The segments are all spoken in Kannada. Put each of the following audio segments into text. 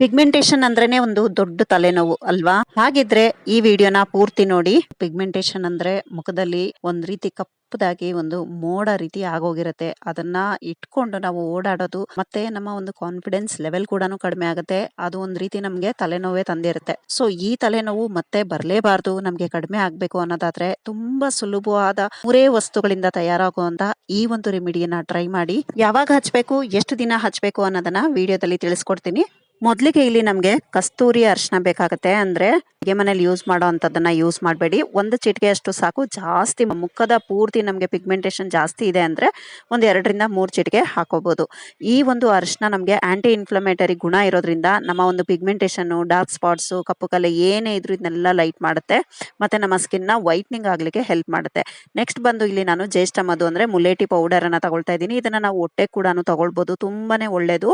ಪಿಗ್ಮೆಂಟೇಶನ್ ಅಂದ್ರೇನೆ ಒಂದು ದೊಡ್ಡ ತಲೆನೋವು ಅಲ್ವಾ? ಹಾಗಿದ್ರೆ ಈ ವಿಡಿಯೋನ ಪೂರ್ತಿ ನೋಡಿ. ಪಿಗ್ಮೆಂಟೇಷನ್ ಅಂದ್ರೆ ಮುಖದಲ್ಲಿ ಒಂದ್ ರೀತಿ ಕಪ್ಪದಾಗಿ ಒಂದು ಮೋಡ ರೀತಿ ಆಗೋಗಿರುತ್ತೆ. ಅದನ್ನ ಇಟ್ಕೊಂಡು ನಾವು ಓಡಾಡೋದು ಮತ್ತೆ ನಮ್ಮ ಒಂದು ಕಾನ್ಫಿಡೆನ್ಸ್ ಲೆವೆಲ್ ಕೂಡ ಕಡಿಮೆ ಆಗುತ್ತೆ. ಅದು ಒಂದ್ ರೀತಿ ನಮ್ಗೆ ತಲೆನೋವೇ ತಂದಿರುತ್ತೆ. ಸೊ ಈ ತಲೆನೋವು ಮತ್ತೆ ಬರಲೇಬಾರದು, ನಮ್ಗೆ ಕಡಿಮೆ ಆಗ್ಬೇಕು ಅನ್ನೋದಾದ್ರೆ ತುಂಬಾ ಸುಲಭವಾದ ಮೂರೇ ವಸ್ತುಗಳಿಂದ ತಯಾರಾಗುವಂತ ಈ ಒಂದು ರೆಮಿಡಿಯನ್ನ ಟ್ರೈ ಮಾಡಿ. ಯಾವಾಗ ಹಚ್ಬೇಕು, ಎಷ್ಟು ದಿನ ಹಚ್ಬೇಕು ಅನ್ನೋದನ್ನ ವಿಡಿಯೋದಲ್ಲಿ ತಿಳಿಸ್ಕೊಡ್ತೀನಿ. ಮೊದಲಿಗೆ ಇಲ್ಲಿ ನಮಗೆ ಕಸ್ತೂರಿ ಅರ್ಶಿನ ಬೇಕಾಗುತ್ತೆ ಅಂದ್ರೆ ಅಡುಗೆ ಮನೇಲಿ ಯೂಸ್ ಮಾಡೋ ಅಂಥದ್ದನ್ನು ಯೂಸ್ ಮಾಡಬೇಡಿ. ಒಂದು ಚಿಟಿಕೆ ಅಷ್ಟು ಸಾಕು. ಜಾಸ್ತಿ ಮುಖದ ಪೂರ್ತಿ ನಮಗೆ ಪಿಗ್ಮೆಂಟೇಷನ್ ಜಾಸ್ತಿ ಇದೆ ಅಂದ್ರೆ ಒಂದು ಎರಡರಿಂದ ಮೂರು ಚಿಟಿಕೆ ಹಾಕೋಬಹುದು ಈ ಒಂದು ಅರಿಶಿನ ನಮಗೆ ಆಂಟಿ ಇನ್ಫ್ಲಮೇಟರಿ ಗುಣ ಇರೋದ್ರಿಂದ ನಮ್ಮ ಒಂದು ಪಿಗ್ಮೆಂಟೇಷನ್ನು ಡಾರ್ಕ್ ಸ್ಪಾಟ್ಸ್ ಕಪ್ಪು ಕಲೆ ಏನೇ ಇದ್ರೂ ಇದನ್ನೆಲ್ಲ ಲೈಟ್ ಮಾಡುತ್ತೆ. ಮತ್ತೆ ನಮ್ಮ ಸ್ಕಿನ್ನ ವೈಟ್ನಿಂಗ್ ಆಗ್ಲಿಕ್ಕೆ ಹೆಲ್ಪ್ ಮಾಡುತ್ತೆ. ನೆಕ್ಸ್ಟ್ ಬಂದು ಇಲ್ಲಿ ನಾನು ಜ್ಯೇಷ್ಠ ಅಂದ್ರೆ ಮುಲೇಟಿ ಪೌಡರ್ ಅನ್ನ ತಗೊಳ್ತಾ ಇದ್ದೀನಿ. ಇದನ್ನ ನಾವು ಹೊಟ್ಟೆ ಕೂಡ ತಗೊಳ್ಬೋದು. ತುಂಬಾನೇ ಒಳ್ಳೆಯದು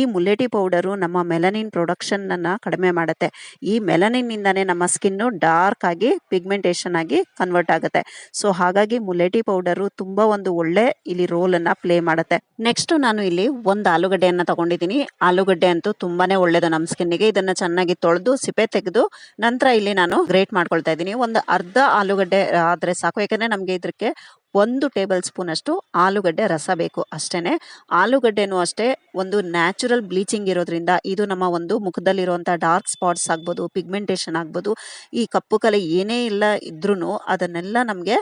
ಈ ಮುಲೇಟಿ ಪೌಡರು ನಮ್ಮ ಮೆಲನಿನ್ ಪ್ರೊಡಕ್ಷನ್ ಅನ್ನ ಕಡಿಮೆ ಮಾಡುತ್ತೆ. ಈ ಮೆಲನಿನ್ ಇಂದಾನೆ ನಮ್ಮ ಸ್ಕಿನ್ ಡಾರ್ಕ್ ಆಗಿ ಪಿಗ್ಮೆಂಟೇಷನ್ ಆಗಿ ಕನ್ವರ್ಟ್ ಆಗುತ್ತೆ. ಸೊ ಹಾಗಾಗಿ ಮುಲೇಟಿ ಪೌಡರು ತುಂಬಾ ಒಂದು ಒಳ್ಳೆ ಇಲ್ಲಿ ರೋಲ್ ಅನ್ನ ಪ್ಲೇ ಮಾಡುತ್ತೆ. ನೆಕ್ಸ್ಟ್ ನಾನು ಇಲ್ಲಿ ಒಂದು ಆಲೂಗಡ್ಡೆಯನ್ನ ತಗೊಂಡಿದ್ದೀನಿ. ಆಲೂಗಡ್ಡೆ ಅಂತೂ ತುಂಬಾನೇ ಒಳ್ಳೇದು ನಮ್ಮ ಸ್ಕಿನ್ನಿಗೆ ಇದನ್ನ ಚೆನ್ನಾಗಿ ತೊಳೆದು ಸಿಪೆ ತೆಗೆದು ನಂತರ ಇಲ್ಲಿ ನಾನು ಗ್ರೇಟ್ ಮಾಡ್ಕೊಳ್ತಾ ಇದ್ದೀನಿ. ಒಂದು ಅರ್ಧ ಆಲೂಗಡ್ಡೆ ಆದ್ರೆ ಸಾಕು. ಯಾಕಂದ್ರೆ ನಮ್ಗೆ ಇದಕ್ಕೆ ಒಂದು ಟೇಬಲ್ ಸ್ಪೂನ್ ಅಷ್ಟು ಆಲೂಗಡ್ಡೆ ರಸ ಬೇಕು ಅಷ್ಟೇ ಆಲೂಗಡ್ಡೆನೂ ಅಷ್ಟೇ, ಒಂದು ನ್ಯಾಚುರಲ್ ಬ್ಲೀಚಿಂಗ್ ಇರೋದ್ರಿಂದ ಇದು ನಮ್ಮ ಒಂದು ಮುಖದಲ್ಲಿರುವಂಥ ಡಾರ್ಕ್ ಸ್ಪಾಟ್ಸ್ ಆಗ್ಬೋದು ಪಿಗ್ಮೆಂಟೇಷನ್ ಆಗ್ಬೋದು, ಈ ಕಪ್ಪು ಕಲೆ ಏನೇ ಇಲ್ಲ ಇದ್ರೂ ಅದನ್ನೆಲ್ಲ ನಮಗೆ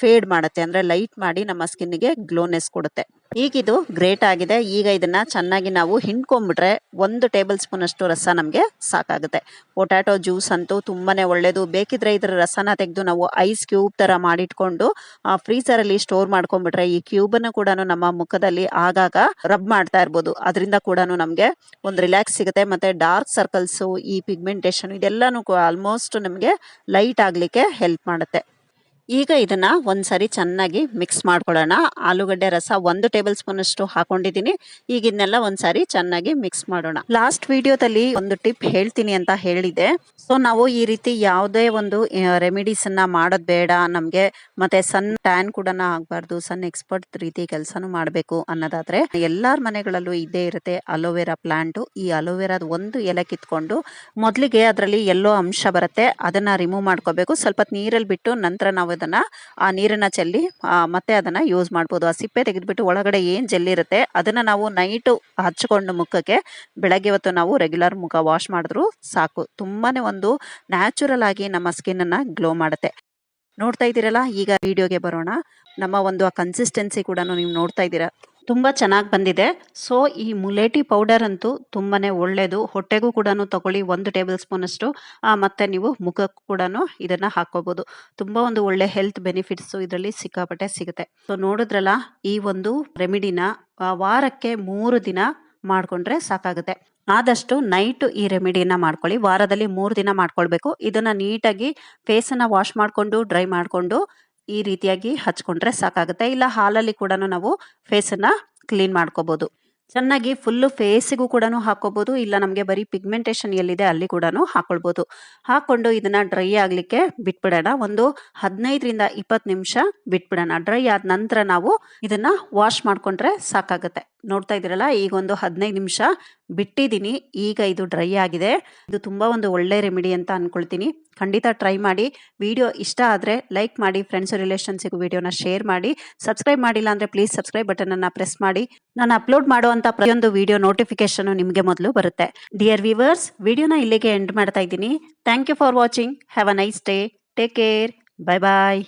ಫೇಡ್ ಮಾಡುತ್ತೆ. ಅಂದರೆ ಲೈಟ್ ಮಾಡಿ ನಮ್ಮ ಸ್ಕಿನ್ಗೆ ಗ್ಲೋನೆಸ್ ಕೊಡುತ್ತೆ. ಈಗ ಇದು ಗ್ರೇಟ್ ಆಗಿದೆ. ಈಗ ಇದನ್ನ ಚೆನ್ನಾಗಿ ನಾವು ಹಿಂಡ್ಕೊಂಡ್ಬಿಟ್ರೆ ಒಂದು ಟೇಬಲ್ ಸ್ಪೂನ್ ಅಷ್ಟು ರಸ ನಮಗೆ ಸಾಕಾಗುತ್ತೆ. ಪೊಟ್ಯಾಟೊ ಜ್ಯೂಸ್ ಅಂತೂ ತುಂಬಾನೇ ಒಳ್ಳೇದು. ಬೇಕಿದ್ರೆ ಇದರ ರಸನ ತೆಗೆದು ನಾವು ಐಸ್ ಕ್ಯೂಬ್ ತರ ಮಾಡಿಟ್ಕೊಂಡು ಫ್ರೀಸರ್ ಅಲ್ಲಿ ಸ್ಟೋರ್ ಮಾಡ್ಕೊಂಡ್ಬಿಟ್ರೆ ಈ ಕ್ಯೂಬ್ ಅನ್ನು ಕೂಡ ನಮ್ಮ ಮುಖದಲ್ಲಿ ಆಗಾಗ ರಬ್ ಮಾಡ್ತಾ ಇರ್ಬೋದು. ಅದರಿಂದ ಕೂಡ ನಮಗೆ ಒಂದು ರಿಲ್ಯಾಕ್ಸ್ ಸಿಗುತ್ತೆ. ಮತ್ತೆ ಡಾರ್ಕ್ ಸರ್ಕಲ್ಸ್ ಈ ಪಿಗ್ಮೆಂಟೇಶನ್ ಇದೆಲ್ಲಾನು ಆಲ್ಮೋಸ್ಟ್ ನಮಗೆ ಲೈಟ್ ಆಗ್ಲಿಕ್ಕೆ ಹೆಲ್ಪ್ ಮಾಡುತ್ತೆ. ಈಗ ಇದನ್ನ ಒಂದ್ಸರಿ ಚೆನ್ನಾಗಿ ಮಿಕ್ಸ್ ಮಾಡ್ಕೊಳ್ಳೋಣ. ಆಲೂಗಡ್ಡೆ ರಸ ಒಂದು ಟೇಬಲ್ ಸ್ಪೂನ್ ಅಷ್ಟು ಹಾಕೊಂಡಿದ್ದೀನಿ. ಈಗ ಇದನ್ನೆಲ್ಲ ಒಂದ್ಸಾರಿ ಚೆನ್ನಾಗಿ ಮಿಕ್ಸ್ ಮಾಡೋಣ. ಲಾಸ್ಟ್ ವಿಡಿಯೋದಲ್ಲಿ ಒಂದು ಟಿಪ್ ಹೇಳ್ತೀನಿ ಅಂತ ಹೇಳಿದೆ. ಸೊ ನಾವು ಈ ರೀತಿ ಯಾವುದೇ ಒಂದು ರೆಮಿಡೀಸ್ ಅನ್ನ ಮಾಡೋದ್ ಬೇಡ. ನಮ್ಗೆ ಮತ್ತೆ ಸನ್ ಟ್ಯಾನ್ ಕೂಡ ಆಗ್ಬಾರ್ದು. ಸನ್ ಎಕ್ಸ್ಪರ್ಟ್ ರೀತಿ ಕೆಲಸನೂ ಮಾಡಬೇಕು ಅನ್ನೋದಾದ್ರೆ, ಎಲ್ಲಾರ ಮನೆಗಳಲ್ಲೂ ಇದ್ದೇ ಇರುತ್ತೆ ಅಲೋವೆರಾ ಪ್ಲಾಂಟ್. ಈ ಅಲೋವೆರಾದ ಒಂದು ಎಲೆ ಕಿತ್ಕೊಂಡು ಮೊದಲಿಗೆ ಅದರಲ್ಲಿ ಎಲ್ಲೋ ಅಂಶ ಬರುತ್ತೆ. ಅದನ್ನ ರಿಮೂವ್ ಮಾಡ್ಕೋಬೇಕು. ಸ್ವಲ್ಪ ನೀರಲ್ಲಿ ಬಿಟ್ಟು ನಂತರ ನಾವು ಅದನ್ನ ಆ ನೀರನ್ನ ಚೆಲ್ಲಿ ಮತ್ತೆ ಅದನ್ನ ಯೂಸ್ ಮಾಡ್ಬೋದು. ಆ ಸಿಪ್ಪೆ ತೆಗೆದ್ಬಿಟ್ಟು ಒಳಗಡೆ ಏನ್ ಜೆಲ್ಲಿ ಇರುತ್ತೆ ಅದನ್ನ ನಾವು ನೈಟ್ ಹಚ್ಕೊಂಡು ಮುಖಕ್ಕೆ, ಬೆಳಗ್ಗೆ ಹೊತ್ತು ನಾವು ರೆಗ್ಯುಲರ್ ಮುಖ ವಾಶ್ ಮಾಡಿದ್ರು ಸಾಕು. ತುಂಬಾನೇ ಒಂದು ನ್ಯಾಚುರಲ್ ಆಗಿ ನಮ್ಮ ಸ್ಕಿನ್ ಅನ್ನ ಗ್ಲೋ ಮಾಡುತ್ತೆ. ನೋಡ್ತಾ ಇದ್ದೀರಲ್ಲ, ಈಗ ವಿಡಿಯೋಗೆ ಬರೋಣ. ನಮ್ಮ ಒಂದು ಆ ಕನ್ಸಿಸ್ಟೆನ್ಸಿ ಕೂಡ ನೀವು ನೋಡ್ತಾ ಇದ್ದೀರಾ. ತುಂಬಾ ಚೆನ್ನಾಗಿ ಬಂದಿದೆ. ಸೊ ಈ ಮುಲೇಟಿ ಪೌಡರ್ ಅಂತೂ ತುಂಬಾ ಒಳ್ಳೆಯದು ಹೊಟ್ಟೆಗೂ ಕೂಡ ತಗೊಳ್ಳಿ ಒಂದು ಟೇಬಲ್ ಸ್ಪೂನ್ ಅಷ್ಟು. ಆ, ಮತ್ತೆ ನೀವು ಮುಖಕ್ಕೂ ಕೂಡ ಇದನ್ನು ಹಾಕೋಬಹುದು ತುಂಬ ಒಂದು ಒಳ್ಳೆ ಹೆಲ್ತ್ ಬೆನಿಫಿಟ್ಸು ಇದರಲ್ಲಿ ಸಿಕ್ಕಾಪಟ್ಟೆ ಸಿಗುತ್ತೆ. ಸೊ ನೋಡಿದ್ರಲ್ಲ ಈ ಒಂದು ರೆಮಿಡಿನ ವಾರಕ್ಕೆ ಮೂರು ದಿನ ಮಾಡಿಕೊಂಡ್ರೆ ಸಾಕಾಗುತ್ತೆ. ಆದಷ್ಟು ನೈಟ್ ಈ ರೆಮಿಡಿಯನ್ನು ಮಾಡ್ಕೊಳ್ಳಿ. ವಾರದಲ್ಲಿ ಮೂರು ದಿನ ಮಾಡ್ಕೊಳ್ಬೇಕು. ಇದನ್ನ ನೀಟಾಗಿ ಫೇಸನ್ನು ವಾಶ್ ಮಾಡಿಕೊಂಡು ಡ್ರೈ ಮಾಡ್ಕೊಂಡು ಈ ರೀತಿಯಾಗಿ ಹಚ್ಕೊಂಡ್ರೆ ಸಾಕಾಗುತ್ತೆ. ಇಲ್ಲ, ಹಾಲಲ್ಲಿ ಕೂಡ ನಾವು ಫೇಸನ್ನ ಕ್ಲೀನ್ ಮಾಡ್ಕೋಬಹುದು ಚೆನ್ನಾಗಿ ಫುಲ್ಲು ಫೇಸಿಗೂ ಕೂಡ ಹಾಕೋಬಹುದು ಇಲ್ಲ, ನಮಗೆ ಬರೀ ಪಿಗ್ಮೆಂಟೇಷನ್ ಎಲ್ಲಿದೆ ಅಲ್ಲಿ ಕೂಡ ಹಾಕೊಳ್ಬಹುದು ಹಾಕೊಂಡು ಇದನ್ನ ಡ್ರೈ ಆಗಲಿಕ್ಕೆ ಬಿಟ್ಬಿಡೋಣ. ಒಂದು ಹದಿನೈದರಿಂದ ಇಪ್ಪತ್ತು ನಿಮಿಷ ಬಿಟ್ಬಿಡೋಣ. ಡ್ರೈ ಆದ ನಂತರ ನಾವು ಇದನ್ನ ವಾಶ್ ಮಾಡ್ಕೊಂಡ್ರೆ ಸಾಕಾಗುತ್ತೆ. ನೋಡ್ತಾ ಇದ್ದೀರಲ್ಲ, ಈಗ ಒಂದು ಹದಿನೈದು ನಿಮಿಷ ಬಿಟ್ಟಿದ್ದೀನಿ. ಈಗ ಇದು ಡ್ರೈ ಆಗಿದೆ. ಇದು ತುಂಬ ಒಂದು ಒಳ್ಳೆ ರೆಮಿಡಿ ಅಂತ ಅಂದ್ಕೊಳ್ತೀನಿ ಖಂಡಿತ ಟ್ರೈ ಮಾಡಿ. ವಿಡಿಯೋ ಇಷ್ಟ ಆದರೆ ಲೈಕ್ ಮಾಡಿ, ಫ್ರೆಂಡ್ಸ್ ರಿಲೇಷನ್ಸಿಗೂ ವಿಡಿಯೋನ ಶೇರ್ ಮಾಡಿ. ಸಬ್ಸ್ಕ್ರೈಬ್ ಮಾಡಿಲ್ಲ ಅಂದರೆ ಪ್ಲೀಸ್ ಸಬ್ಸ್ಕ್ರೈಬ್ ಬಟನನ್ನು ಪ್ರೆಸ್ ಮಾಡಿ. ನಾನು ಅಪ್ಲೋಡ್ ಮಾಡುವಂಥ ಪ್ರತಿಯೊಂದು ವಿಡಿಯೋ ನೋಟಿಫಿಕೇಷನು ನಿಮಗೆ ಮೊದಲು ಬರುತ್ತೆ. ಡಿಯರ್ ವ್ಯೂವರ್ಸ್, ವಿಡಿಯೋನ ಇಲ್ಲಿಗೆ ಎಂಡ್ ಮಾಡ್ತಾ ಇದ್ದೀನಿ. Thank you for watching. Have a nice day. Take care. Bye bye.